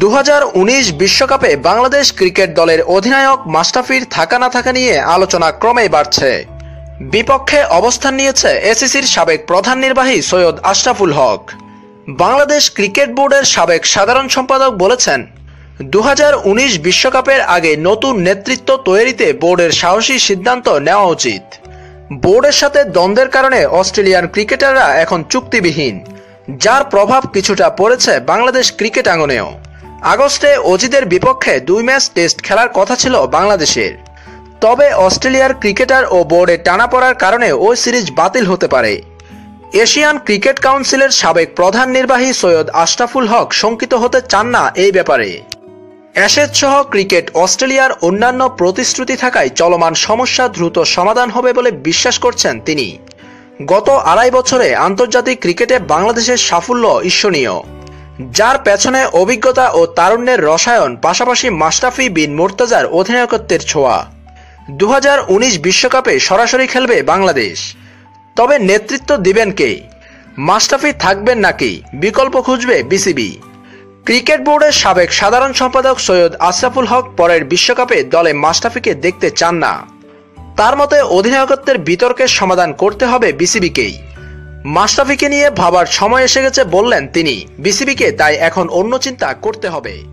দু বিশ্বকাপে বাংলাদেশ ক্রিকেট দলের অধিনায়ক মাস্টাফির থাকা না থাকা নিয়ে আলোচনা ক্রমেই বাড়ছে। বিপক্ষে অবস্থান নিয়েছে এসিসির সাবেক প্রধান নির্বাহী সৈয়দ আশরাফুল হক। বাংলাদেশ ক্রিকেট বোর্ডের সাবেক সাধারণ সম্পাদক বলেছেন দু বিশ্বকাপের আগে নতুন নেতৃত্ব তৈরিতে বোর্ডের সাহসী সিদ্ধান্ত নেওয়া উচিত। বোর্ডের সাথে দ্বন্দ্বের কারণে অস্ট্রেলিয়ান ক্রিকেটাররা এখন চুক্তিবিহীন, যার প্রভাব কিছুটা পড়েছে বাংলাদেশ ক্রিকেট আঙ্গনেও। আগস্টে অজিদের বিপক্ষে দুই ম্যাচ টেস্ট খেলার কথা ছিল বাংলাদেশের। তবে অস্ট্রেলিয়ার ক্রিকেটার ও বোর্ডে টানাপড়ার কারণে ওই সিরিজ বাতিল হতে পারে। এশিয়ান ক্রিকেট কাউন্সিলের সাবেক প্রধান নির্বাহী সৈয়দ আশরাফুল হক শঙ্কিত হতে চান না এই ব্যাপারে। অ্যাশেজ সহ ক্রিকেট অস্ট্রেলিয়ার অন্যান্য প্রতিশ্রুতি থাকায় চলমান সমস্যা দ্রুত সমাধান হবে বলে বিশ্বাস করছেন তিনি। গত আড়াই বছরে আন্তর্জাতিক ক্রিকেটে বাংলাদেশের সাফল্য ঈর্ষণীয়। যার পেছনে অভিজ্ঞতা ও তারুণ্যের রসায়ন, পাশাপাশি মাস্টাফি বিন মুর্তাজার অধিনায়কত্বের ছোঁয়া। দু বিশ্বকাপে সরাসরি খেলবে বাংলাদেশ। তবে নেতৃত্ব দিবেন কে? মাস্টাফি থাকবেন নাকি? বিকল্প খুঁজবে বিসিবি। ক্রিকেট বোর্ডের সাবেক সাধারণ সম্পাদক সৈয়দ আশরাফুল হক পরের বিশ্বকাপে দলে মাস্টাফিকে দেখতে চান না। তার মতে অধিনায়কত্বের বিতর্কের সমাধান করতে হবে বিসিবিকেই। মাস্টাফিকে নিয়ে ভাবার সময় এসে গেছে বললেন তিনি। বিসিবিকে তাই এখন অন্য চিন্তা করতে হবে।